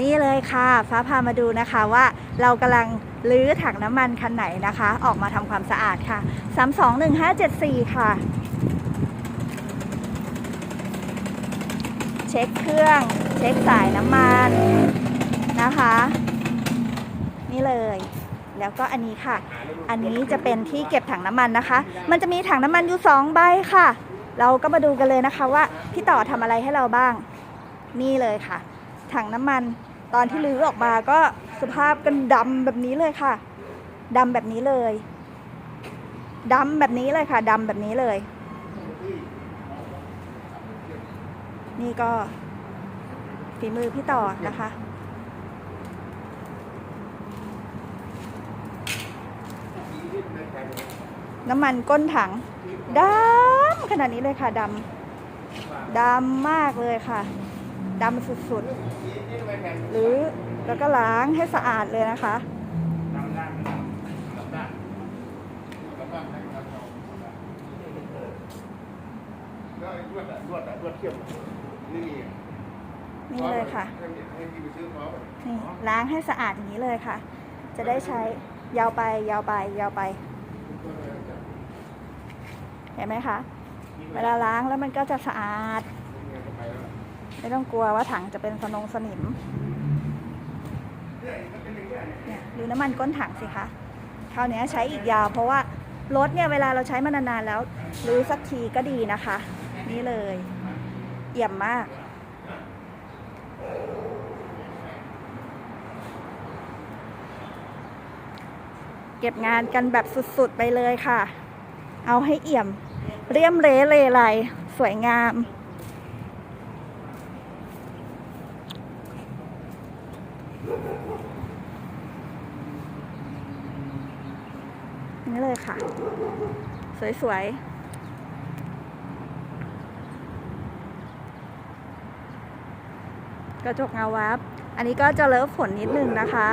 นี่เลยค่ะ ฟ้าพามาดูนะคะว่าเรากำลังลื้อถังน้ำมันคันไหนนะคะ ออกมาทำความสะอาดค่ะ 321574 ค่ะ เช็คเครื่อง เช็คสายน้ำมันนะคะ นี่เลยแล้วก็อันนี้ค่ะ อันนี้จะเป็นที่เก็บถังน้ำมันนะคะ มันจะมีถังน้ำมันอยู่สองใบค่ะ เราก็มาดูกันเลยนะคะว่าพี่ต่อทำอะไรให้เราบ้าง นี่เลยค่ะ ถังน้ำมัน ตอนที่ลื้อออกมาก็สภาพกันดำแบบนี้เลยค่ะดำแบบนี้เลยดำแบบนี้เลยค่ะดำแบบนี้เลย นี่ก็ฝีมือพี่ต่อนะคะ น้ำมันก้นถังดำขนาดนี้เลยค่ะดำดำมากเลยค่ะ ดำสุดๆ หรือแล้วก็ล้างให้สะอาดเลยนะคะ รวดอะรวดอะรวดเทียมอะไม่มีนี่เลยค่ะ ให้พี่ไปซื้อพร้อมอะนี่ล้างให้สะอาดอย่างนี้เลยค่ะ จะได้ใช้ยาวไปยาวไปยาวไป เห็นไหมคะ เวลาล้างแล้วมันก็จะสะอาด ไม่ต้องกลัวว่าถังจะเป็นสนงสนิมเนี่ยดูน้ำมันก้นถังสิคะคราวนี้ใช้อีกยาว เพราะว่ารถเนี่ยเวลาเราใช้มานานๆแล้วรื้อสักทีก็ดีนะคะ นี่เลยเอี่ยมมากเก็บงานกันแบบสุด ๆ ไปเลยค่ะ เอาให้เอี่ยม เรียมเรเลไลสวยงาม นี่เลยค่ะ สวยๆกระจกเงาวับ อันนี้ก็จะเลิฟฝนนิดนึงนะคะ